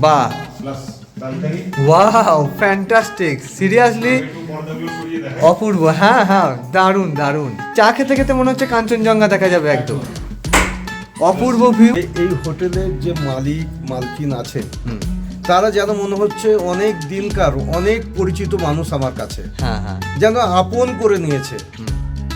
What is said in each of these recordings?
Balcony wow fantastic seriously অপূর্ব হ্যাঁ হ্যাঁ দারুণ দারুণ। চা খেতে খেতে মনে হচ্ছে কাঞ্চনজঙ্ঘা দেখা যাবে একদম। অপূর্ব ভিউ এই- এই হোটেলের যে মালিক মালকিন আছে তারা যেন মনে হচ্ছে অনেক দিনকার অনেক পরিচিত মানুষ আমার কাছে। হ্যাঁ হ্যাঁ। যেন আপন করে নিয়েছে।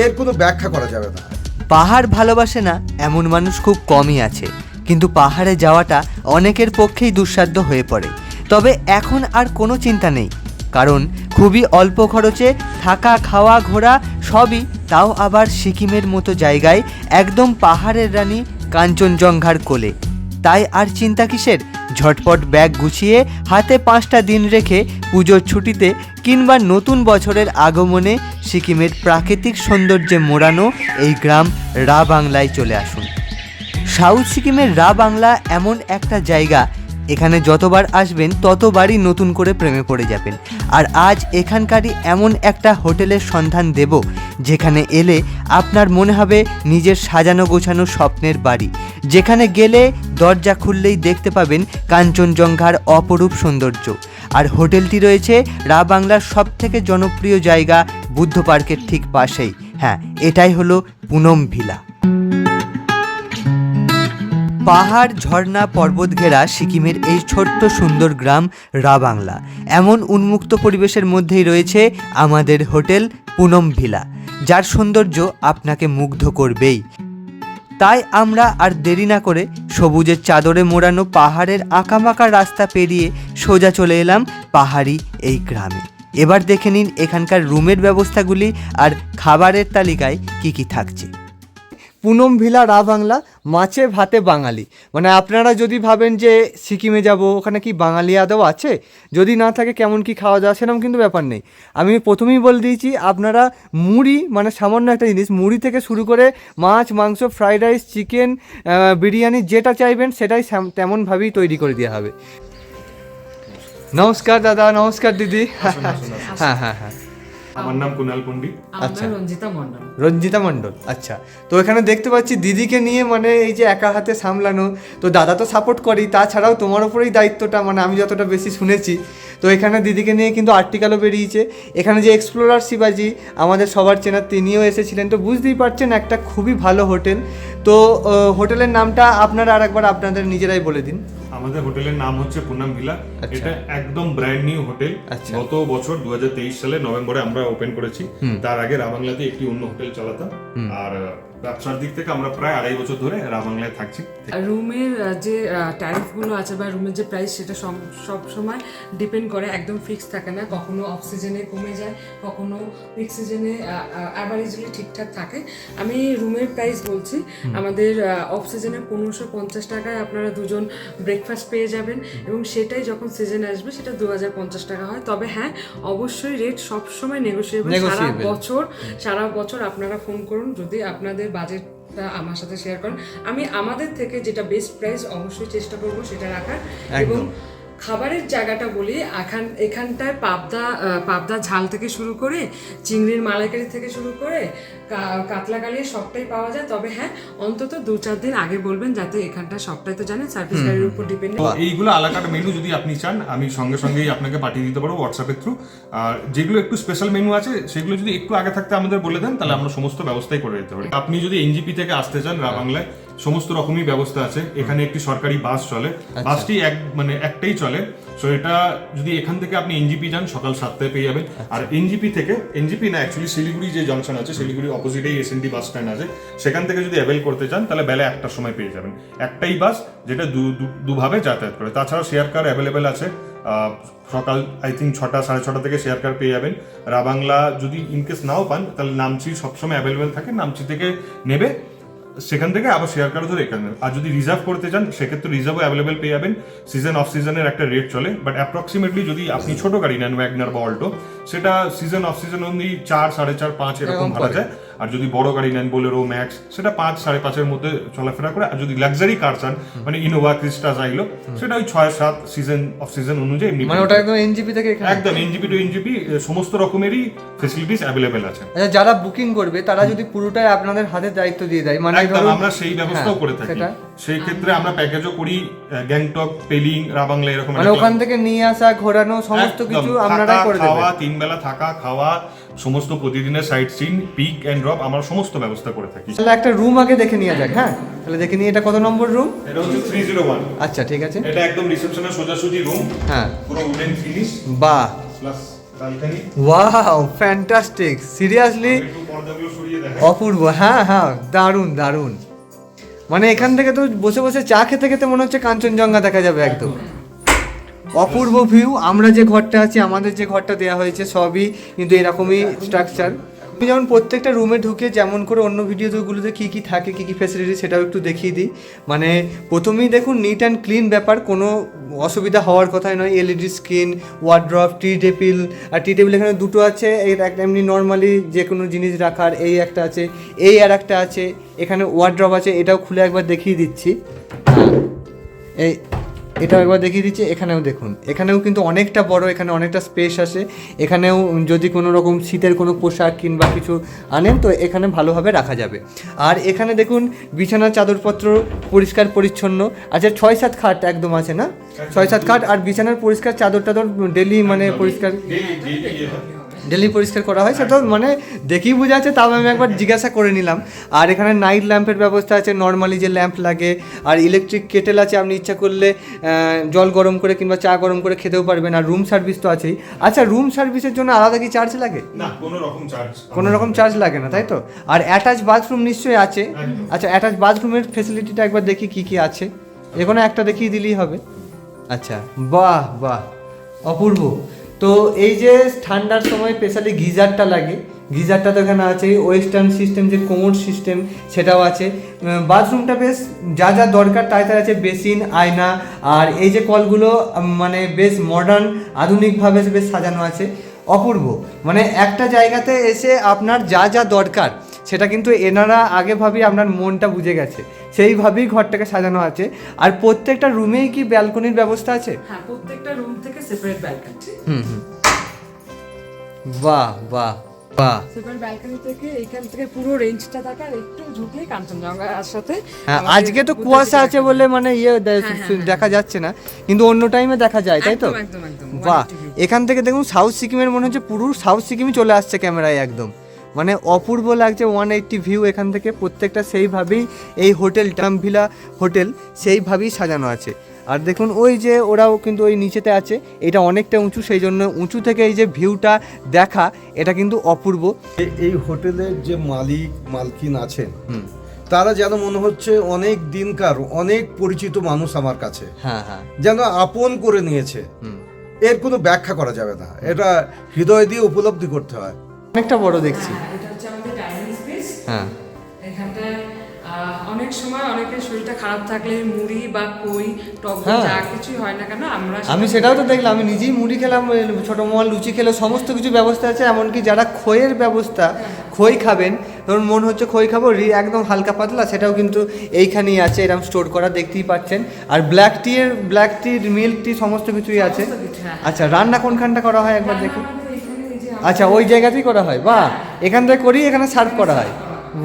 এর কোনো ব্যাখ্যা করা যাবে না। পাহাড় ভালোবাসে না এমন মানুষ খুব কমই আছে। কিন্তু পাহাড়ে যাওয়াটা অনেকের পক্ষেই দুঃসাধ্য হয়ে পড়ে। তবে এখন আর কোনো চিন্তা নেই, কারণ খুবই অল্প খরচে থাকা, খাওয়া, ঘোরা সবই তাও আবার সিকিমের মতো জায়গায় একদম পাহাড়ের রানী কাঞ্চনজঙ্ঘার কোলে। তাই আর চিন্তা কিসের? ঝটপট ব্যাগ গুছিয়ে হাতে পাঁচটা দিন রেখে পুজোর ছুটিতে কিংবা নতুন বছরের আগমনে সিকিমের প্রাকৃতিক সৌন্দর্যে মোড়ানো এই গ্রাম রা বাংলায় চলে আসুন। সাউথ সিকিমের রা বাংলা এমন একটা জায়গা। এখানে যতবার আসবেন, ততবারই নতুন করে প্রেমে পড়ে যাবেন। আর আজ এখানকারই এমন একটা হোটেলের সন্ধান দেব, যেখানে এলে আপনার মনে হবে নিজের সাজানো গোছানো স্বপ্নের বাড়ি। যেখানে গেলে দরজা খুললেই দেখতে পাবেন কাঞ্চনজঙ্ঘার অপরূপ সৌন্দর্য। আর হোটেলটি রয়েছে রা বাংলার সব থেকে জনপ্রিয় জায়গা বুদ্ধ পার্কের ঠিক পাশেই। হ্যাঁ এটাই হলো পুনম ভিলা। পাহাড়, ঝর্ণা পর্বত ঘেরা সিকিমের এই ছোট্ট সুন্দর গ্রাম রাবাংলা। এমন উন্মুক্ত পরিবেশের মধ্যেই রয়েছে আমাদের হোটেল পুনম ভিলা, যার সৌন্দর্য আপনাকে মুগ্ধ করবেই। তাই আমরা আর দেরি না করে সবুজের চাদরে মোড়ানো পাহাড়ের আঁকামাকা রাস্তা পেরিয়ে সোজা চলে এলাম পাহাড়ি এই গ্রামে। এবার দেখে নিন এখানকার রুমের ব্যবস্থাগুলি আর খাবারের তালিকায় কি কি থাকছে। পুনম ভিলা, রা বাংলা, মাছে ভাতে বাঙালি। মানে আপনারা যদি ভাবেন যে সিকিমে যাব, ওখানে কি বাঙালি আদৌ আছে? যদি না থাকে, কেমন কি খাওয়া দাওয়া, সেরকম কিন্তু ব্যাপার নেই। আমি প্রথমেই বলে দিয়েছি, আপনারা মুড়ি মানে সামান্য একটা জিনিস, মুড়ি থেকে শুরু করে মাছ, মাংস, ফ্রাইড রাইস, চিকেন বিরিয়ানি, যেটা চাইবেন, সেটাই তেমনভাবেই তৈরি করে দেওয়া হবে। নমস্কার দাদা, নমস্কার দিদি। হ্যাঁ হ্যাঁ হ্যাঁ। আমার নাম কুনাল পন্ডিত আমার নাম রঞ্জিতা মন্ডল রঞ্জিতা মণ্ডল আচ্ছা। তো এখানে দেখতে পাচ্ছি দিদিকে নিয়ে মানে এই যে একা হাতে সামলানো তো দাদা তো সাপোর্ট করি তাছাড়াও তোমার উপরেই দায়িত্বটা মানে আমি যতটা বেশি শুনেছি তো এখানে দিদিকে নিয়ে কিন্তু আর্টিকেলও বেরিয়েছে। এখানে যে এক্সপ্লোরার শিবাজি আমাদের সবার চেনা তিনিও এসেছিলেন তো বুঝতেই পারছেন একটা খুবই ভালো হোটেল। তো হোটেলের নামটা আপনারা আর একবার আপনাদের নিজেরাই বলে দিন। আমাদের হোটেলের নাম হচ্ছে পুনাম ভিলা। আচ্ছা। এটা একদম ব্র্যান্ড নিউ হোটেল। আচ্ছা। গত বছর দু হাজার তেইশ সালে নভেম্বরে আমরা ওপেন করেছি। তার আগে রাবাংলাতে একটি অন্য হোটেল চালাতাম। আর ব্যবসার দিক থেকে আমরা প্রায় আড়াই বছর ধরে রাবাংলায় থাকছি। রুমের যে ট্যারিফগুলো আছে বা রুমের যে প্রাইস সেটা সব- সময় ডিপেন্ড করে একদম ফিক্স থাকে না। কখনো অফ সিজনে কমে যায় কখনো পিক সিজনে অ্যাভারেজলি ঠিকঠাক থাকে। আমি রুমের প্রাইস বলছি আমাদের অফ সিজনে পনেরোশো পঞ্চাশ টাকায় আপনারা দুজন ব্রেকফাস্ট পেয়ে যাবেন এবং সেটাই যখন সিজন আসবে সেটা দু হাজার পঞ্চাশ টাকা হয়। তবে হ্যাঁ অবশ্যই রেট সবসময় নেগোসিয়েবল সারা বছর সারা বছর আপনারা ফোন করুন। যদি আপনাদের বাজেট আমার সাথে শেয়ার করেন। আমি আমাদের থেকে যেটা বেস্ট প্রাইস অবশ্যই চেষ্টা করব সেটা রাখার এবং খাবারের জায়গাটা বলি এখান এখানটায় পাবদা পাবদা ঝাল থেকে শুরু করে চিংড়ির মালাইকারি থেকে শুরু করে কাতলা কালিয়া সবটাই পাওয়া যায়। তবে হ্যাঁ অন্তত দু চার দিন আগে বলবেন যাতে এখানটা সবটাই তো জানেন সার্ভিস গাড়ির উপর ডিপেন্ড এইগুলো আলাকাট মেনু যদি আপনি চান আমি সঙ্গে সঙ্গেই আপনাকে পাঠিয়ে দিতে পারব হোয়াটসঅ্যাপের থ্রু আর যেগুলো একটু স্পেশাল মেনু আছে সেগুলো যদি একটু আগে থাকতে আমাদের বলে দেন তাহলে আমরা সমস্ত ব্যবস্থাই করে দিতে পারি। আপনি যদি এনজিপি থেকে আসতে চান রাবাংলায় সমস্ত রকমই ব্যবস্থা আছে। এখানে একটি সরকারি বাস চলে। বাসটি এক মানে একটাই চলে। সো এটা যদি এখান থেকে আপনি এনজিপি যান সকাল সাতটায় পেয়ে যাবেন। আর এনজিপি থেকে এনজিপি না অ্যাকচুয়ালি শিলিগুড়ি যে জংশন আছে শিলিগুড়ি অপোজিটেই এসএনটি বাস স্ট্যান্ড আছে সেখান থেকে যদি অ্যাভেল করতে চান তাহলে বেলা একটার সময় পেয়ে যাবেন। একটাই বাস যেটা দু- দুভাবে যাতায়াত করে। তাছাড়া শেয়ার কার অ্যাভেলেবেল আছে। সকাল আই থিঙ্ক ছটা সাড়ে ছটা থেকে শেয়ার কার পেয়ে যাবেন। রাবাংলা যদি ইনকেস নাও পান তাহলে নামচি সবসময় অ্যাভেলেবেল থাকে। নামচি থেকে নেবে। সেখান থেকে আবার শেয়ার কার্ড ধরে এখানে আর যদি রিজার্ভ করতে চান সেক্ষেত্রে রিজার্ভও অ্যাভেলেবেল পেয়ে যাবেন। সিজন অফ সিজনের একটা রেট চলে। বাট অ্যাপ্রক্সিমেটলি যদি আপনি ছোট গাড়ি নেন ওয়াগনার বা অল্টো সেটা সিজন অফ সিজন অনলি চার সাড়ে চার পাঁচ এরকম ভাড়া যায়। আর যদি বড় গাড়ি নেন বোলেরো ম্যাক্স সেটা পাঁচ সাড়ে পাঁচের মধ্যে চলাফেরা করে আর যদি লাক্সারি কার চান মানে ইনোভা ক্রিস্টা যাইলো সেটা ওই ছয় সাত সিজন অফ সিজন অনুযায়ী মানে ওটা একদম এনজিপি থেকে একদম এনজিপি টু এনজিপি সমস্ত রকমেরই ফেসিলিটিস অ্যাভেলেবেল আছে। আচ্ছা যারা বুকিং করবে তারা যদি পুরোটাই আপনাদের হাতে দায়িত্ব দিয়ে দেয় মানে আমরা সেই ব্যবস্থাও হ্যাঁ, করে থাকি। সেই ক্ষেত্রে আমরা প্যাকেজও করি গ্যাংটক পেলিং রাবাংলা এরকম মানে ওখান থেকে নিয়ে আসা ঘোরানো সমস্ত কিছু থাকা, আপনারাই করে দেবেন খাওয়া তিন বেলা থাকা খাওয়া সমস্ত প্রতিদিনের sightseeing pick and drop আমরা সমস্ত ব্যবস্থা করে থাকি। তাহলে একটা রুম আগে দেখে নিয়ে যাক হ্যাঁ? তাহলে দেখে নিয়ে এটা কত নম্বর রুম এটা হচ্ছে থ্রি জিরো ওয়ান আচ্ছা ঠিক আছে। এটা একদম রিসেপশনের সোজাসুজি রুম হ্যাঁ। পুরো উডেন ফিনিশ বাহ। প্লাস ওয়াও ফ্যান্টাস্টিক সিরিয়াসলি অপূর্ব হ্যাঁ হ্যাঁ দারুণ দারুণ। মানে এখান থেকে তো বসে বসে চা খেতে খেতে মনে হচ্ছে কাঞ্চনজঙ্ঘা দেখা যাবে একদম। অপূর্ব ভিউ আমরা যে ঘরটা আছি, আমাদের যে ঘরটা দেওয়া হয়েছে, সবই কিন্তু এরকমই স্ট্রাকচার আমি যেমন প্রত্যেকটা রুমে ঢুকে যেমন করে অন্য ভিডিওগুলোতে কী কী থাকে, কী কী ফ্যাসিলিটি সেটাও একটু দেখিয়ে দিই। মানে প্রথমেই দেখুন নিট অ্যান্ড ক্লিন ব্যাপার, কোনো অসুবিধা হওয়ার কথাই নয়। LED screen wardrobe T table আর টি টেবিল এখানে দুটো আছে। এর একটা এমনি নর্মালি যে কোনো জিনিস রাখার, এই একটা আছে, এই আর একটা আছে। এখানে ওয়ার্ড্রপ আছে, এটাও খুলে একবার দেখিয়ে দিচ্ছি। এই এটাও একবার দেখিয়ে দিচ্ছি এখানেও দেখুন। এখানেও কিন্তু অনেকটা বড় এখানে অনেকটা স্পেস আসে। এখানেও যদি কোনো রকম শীতের কোনো পোশাক কিংবা কিছু আনেন তো এখানে ভালোভাবে রাখা যাবে। আর এখানে দেখুন বিছানার চাদরপত্র পরিষ্কার পরিচ্ছন্ন। আচ্ছা ছয় সাত খাট একদম আছে না? ছয় সাত খাট আর বিছানার পরিষ্কার চাদর টাদর ডেলি মানে পরিষ্কার ডেলি পরিষ্কার করা হয় সেটা মানে দেখেই বোঝা যাচ্ছে তাও আমি একবার জিজ্ঞাসা করে নিলাম। আর এখানে নাইট ল্যাম্পের ব্যবস্থা আছে নর্মালি যে ল্যাম্প লাগে আর ইলেকট্রিক কেটেল আছে আপনি ইচ্ছা করলে জল গরম করে কিংবা চা গরম করে খেতেও পারবেন আর রুম সার্ভিস তো আছেই। আচ্ছা রুম সার্ভিসের জন্য আলাদা কি চার্জ লাগে? না কোনো রকম চার্জ কোনো রকম চার্জ লাগে না তাই তো? আর অ্যাটাচ বাথরুম নিশ্চয়ই আছে। আচ্ছা অ্যাটাচ বাথরুমের ফেসিলিটিটা একবার দেখি কি কি আছে। কোনো একটা দেখিয়ে দিলেই হবে। আচ্ছা বাহ বাহ। অপূর্ব। তো এই যে ঠান্ডার সময় স্পেশালি গিজারটা লাগে, গিজারটা তো এখানে আছে ওয়েস্টার্ন সিস্টেম যে কোমোড সিস্টেম সেটাও আছে। বাথরুমটা বেশ যা যা দরকার তাই তার আছে, বেসিন, আয়না আর এই যে কলগুলো মানে বেশ মডার্ন আধুনিকভাবে বেশ সাজানো আছে। অপূর্ব। মানে একটা জায়গাতে এসে আপনার যা যা দরকার সেটা কিন্তু এনারা আগেভাবেই আপনার মনটা বুঝে গেছে। সেইভাবেই ঘরটাকে সাজানো আছে। আর প্রত্যেকটা রুমেই কি ব্যালকনির ব্যবস্থা আছে? হ্যাঁ প্রত্যেকটা রুম থেকে সেপারেট ব্যালকনি হুম হুম। বাহ বাহ বাহ। সেপারেট ব্যালকনি থেকে এইখান থেকে পুরো রেঞ্জটা থাকে আর একটু ঝুঁকলে কাঞ্চনজঙ্ঘার সাথে হ্যাঁ আজকে তো কুয়াশা আছে বলে মানে ইয়ে হ্যাঁ, হ্যাঁ, দেখা যাচ্ছে না। কিন্তু অন্য টাইমে দেখা যায় তাই তো? একদম, একদম, একদম, বাহ। এখান থেকে দেখুন সাউথ সিকিমের মনে হচ্ছে পুরো সাউথ সিকিমই চলে আসছে ক্যামেরায় একদম। মানে অপূর্ব লাগছে ওয়ান এইট্টি ভিউ এখান থেকে। প্রত্যেকটা সেইভাবেই এই হোটেল টামভিলা হোটেল সেইভাবেই সাজানো আছে। আর দেখুন ওই যে ওরাও কিন্তু ওই নিচেতে আছে। এটা অনেকটা উঁচু সেই জন্য উঁচু থেকে এই যে ভিউটা দেখা এটা কিন্তু অপূর্ব। এই হোটেলের যে মালিক মালকিন আছেন তারা যেন মনে হচ্ছে অনেক দিনকার অনেক পরিচিত মানুষ আমার কাছে। হ্যাঁ হ্যাঁ। যেন আপন করে নিয়েছে। হুম। এর কোনো ব্যাখ্যা করা যাবে না। এটা হৃদয় দিয়ে উপলব্ধি করতে হয়। অনেকটা বড় দেখছি। হ্যাঁ, এটা হচ্ছে আমাদের ডাইনিং স্পেস হ্যাঁ। এখানটায় অনেক সময় অনেকের শরীরটা খারাপ থাকলে মুড়ি বা কই টক হ্যাঁ। যা কিছুই হয় না কেন আমরা আমি সেটাও তো দেখলাম আমি নিজেই মুড়ি খেলাম ছোট মোয়াল লুচি খেলে সমস্ত কিছু ব্যবস্থা আছে এমনকি যারা খইয়ের ব্যবস্থা খই খাবেন ধরুন মন হচ্ছে খই খাব রি একদম হালকা পাতলা সেটাও কিন্তু এইখানেই আছে এরকম স্টোর করা দেখতেই পাচ্ছেন। আর ব্ল্যাক টি এর ব্ল্যাক টি মিল্ক টি সমস্ত কিছুই আছে। কিছু, হ্যাঁ। আচ্ছা রান্না কোনখানটা করা হয় একবার দেখি আমাদের এখানে এই যে আচ্ছা ওই জায়গাতেই করা হয়। বাহ এখান থেকে করি এখানে সার্ভ করা হয়।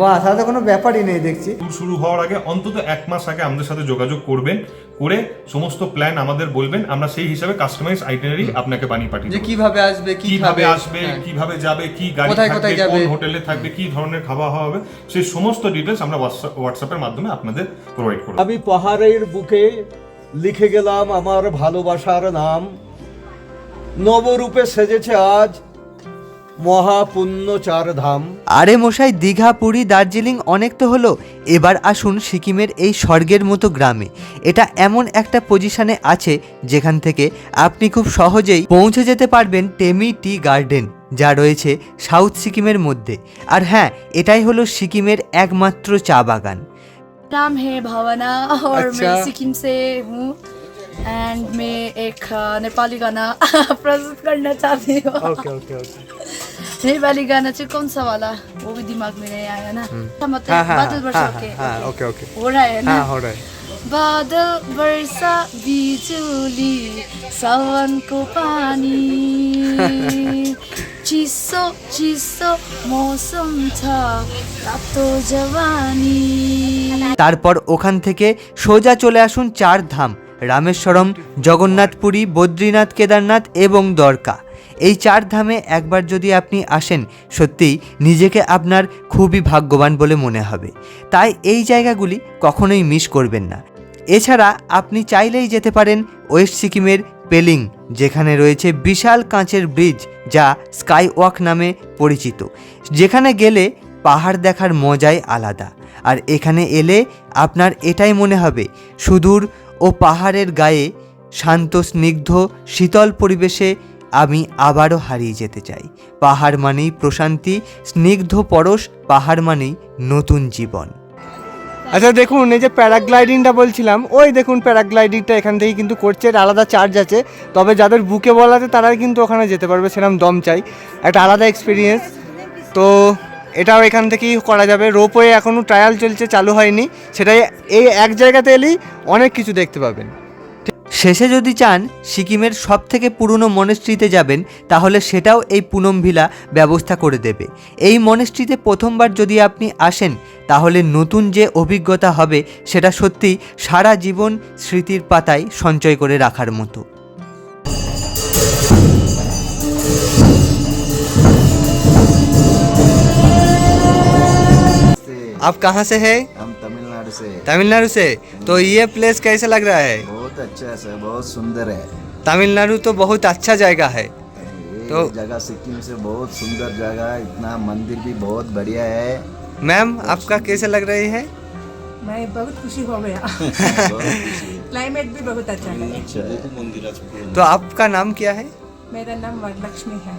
বাহ তাহলে তো কোনো ব্যাপারই নেই দেখছি। ট্যুর শুরু হওয়ার আগে অন্তত এক মাস আগে আমাদের সাথে যোগাযোগ করবেন করে সমস্ত প্ল্যান আমাদের বলবেন আমরা সেই হিসাবে কাস্টমাইজ আইটেনারি আপনাকে বানিয়ে পাঠিয়ে যে। কীভাবে আসবে কি কীভাবে আসবে হ্যাঁ। কীভাবে যাবে কি গাড়ি কোথায় থাকবে কোথায় যাবে? কোন হোটেলে থাকবে কি ধরনের খাওয়া হওয়া হবে সেই সমস্ত ডিটেলস আমরা হোয়াটসঅ্যাপের মাধ্যমে আপনাদের প্রোভাইড করব। আমি পাহাড়ের বুকে লিখে গেলাম আমার ভালোবাসার নাম। নবরূপে সেজেছে আজ মহাপুণ্য চার ধাম আরে মশাই দীঘা পুরী দার্জিলিং অনেক তো হলো এবার আসুন সিকিমের এই স্বর্গের মতো গ্রামে এটা এমন একটা পজিশনে আছে যেখান থেকে আপনি খুব সহজেই পৌঁছে যেতে পারবেন টেমি টি গার্ডেন যা রয়েছে সাউথ সিকিমের মধ্যে আর হ্যাঁ এটাই হলো সিকিমের একমাত্র চা বাগান नाम है भावना और अच्छा। मैं सिक्किम से हूँ एंड मैं एक अ, नेपाली गाना प्रस्तुत करना चाहती हूँ ওকে ওকে ওকে नेपाली गाना चाहिँ कौन सा वाला वो भी दिमाग में नहीं आया ना मतलब हाँ हाँ बादल वर्षा हाँ के हाँ ओके ओके हो रहा है ना हाँ हो रहा है बादल वर्षा बिजुली सावनको पानी चिसो चिसो मौसम छ तातो जवानी তারপর ওখান থেকে সোজা চলে আসুন চার ধাম রামেশ্বরম জগন্নাথপুরী বদ্রীনাথ কেদারনাথ এবং দ্বারকা এই চার ধামে একবার যদি আপনি আসেন, সত্যিই নিজেকে আপনার খুবই ভাগ্যবান বলে মনে হবে। তাই এই জায়গাগুলি কখনোই মিস করবেন না। এছাড়া আপনি চাইলেই যেতে পারেন ওয়েস্ট সিকিমের পেলিং, যেখানে রয়েছে বিশাল কাঁচের ব্রিজ যা স্কাই ওয়াক নামে পরিচিত। যেখানে গেলে পাহাড় দেখার মজাই আলাদা। আর এখানে এলে আপনার এটাই মনে হবে, সুদূর ও পাহাড়ের গায়ে শান্ত, স্নিগ্ধ, শীতল পরিবেশে আমি আবারও হারিয়ে যেতে চাই। পাহাড় মানেই প্রশান্তি, স্নিগ্ধ পরশ, পাহাড় মানেই নতুন জীবন। আচ্ছা দেখুন, এই যে প্যারাগ্লাইডিংটা বলছিলাম, ওই দেখুন প্যারাগ্লাইডিংটা এখান থেকে কিন্তু করছে আলাদা চার্জ আছে। তবে যাদের বুকে বলাতে তারাই কিন্তু ওখানে যেতে পারবে, সেরকম দম চাই। একটা আলাদা এক্সপিরিয়েন্স তো এটাও এখান থেকেই করা যাবে। রোপওয়ে এখনও ট্রায়াল চলছে, চালু হয়নি। সেটাই এই এক জায়গাতে এলেই অনেক কিছু দেখতে পাবেন। শেষে যদি চান সিকিমের সব থেকে পুরনো মনেস্ট্রিতে যাবেন তাহলে সেটাও এই পুনম ভিলা ব্যবস্থা করে দেবে এই মনেস্ট্রিতে প্রথমবার যদি আপনি আসেন তাহলে নতুন যে অভিজ্ঞতা হবে সেটা সত্যি সারা জীবন স্মৃতির পাতায় সঞ্চয় করে রাখার মতো आप कहाँ से है हम तमिलनाडु से हैं। तमिलनाडु से तो ये प्लेस कैसा लग रहा है बहुत अच्छा है सर बहुत सुंदर है। तमिलनाडु तो बहुत अच्छा जगह है। तो- जगह सिक्किम से बहुत सुंदर जगह है इतना मंदिर भी बहुत बढ़िया है। मैम आपका कैसे लग रही है? मैं बहुत खुशी हो गया। है। क्लाइमेट भी बहुत अच्छा है। अच्छा तो आपका नाम क्या है? मेरा नाम वरलक्ष्मी है।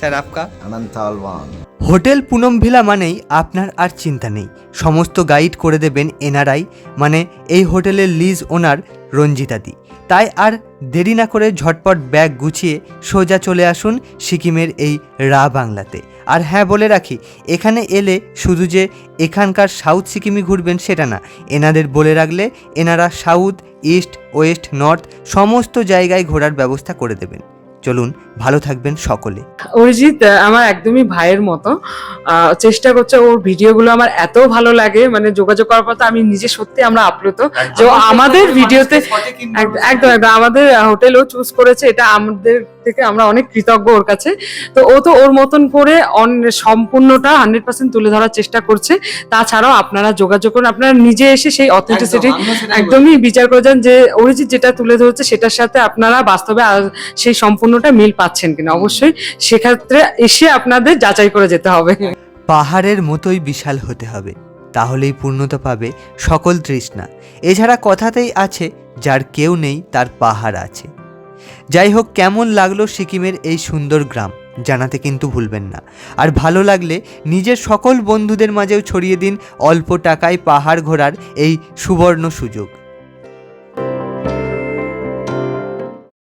सर आपका? अनंत आलवान হোটেল পুনম ভিলা মানেই আপনার আর চিন্তা নেই। সমস্ত গাইড করে দেবেন এনারাই মানে এই হোটেলের লিজ ওনার রঞ্জিতাদি তাই আর দেরি না করে ঝটপট ব্যাগ গুছিয়ে সোজা চলে আসুন সিকিমের এই রা বাংলাতে। আর হ্যাঁ বলে রাখি, এখানে এলে শুধু যে এখানকার সাউথ সিকিমই ঘুরবেন সেটা না। এনাদের বলে রাখলে এনারা সাউথ, ইস্ট, ওয়েস্ট, নর্থ, সমস্ত জায়গায় ঘোরার ব্যবস্থা করে দেবেন। চলুন ভালো থাকবেন সকলে। অরিজিৎ আমার একদমই ভাইয়ের মতো। চেষ্টা করছে ওর ভিডিওগুলো আমার এত ভালো লাগে মানে যোগাযোগ করার পর তো আমি নিজে সত্যি আমরা আপ্লুত। যে ও আমাদের ভিডিওতে এক- একদম একদম আমাদের হোটেলও চুজ করেছে এটা আমাদের থেকে আমরা অনেক কৃতজ্ঞ ওর কাছে। তো ও তো ওর মতন করে অন- সম্পূর্ণটা হান্ড্রেড পার্সেন্ট তুলে ধরার চেষ্টা করছে। তাছাড়াও আপনারা যোগাযোগ করুন। আপনারা নিজে এসে সেই অথেন্টিসিটি একদমই বিচার করে যান যে অরিজিৎ যেটা তুলে ধরেছে সেটার সাথে আপনারা বাস্তবে আর- সেই সম্পূর্ণটা মিল পাচ্ছেন কিনা। অবশ্যই সেক্ষেত্রে এসে আপনাদের যাচাই করে যেতে হবে। পাহাড়ের মতোই বিশাল হতে হবে। তাহলেই পূর্ণতা পাবে সকল তৃষ্ণা। এছাড়া কথাতেই আছে যার কেউ নেই তার পাহাড় আছে। যাই হোক, কেমন লাগল সিকিমের এই সুন্দর গ্রাম? জানাতে কিন্তু ভুলবেন না। আর ভালো লাগলে নিজের সকল বন্ধুদের মাঝেও ছড়িয়ে দিন অল্প টাকায় পাহাড় ঘোরার এই সুবর্ণ সুযোগ।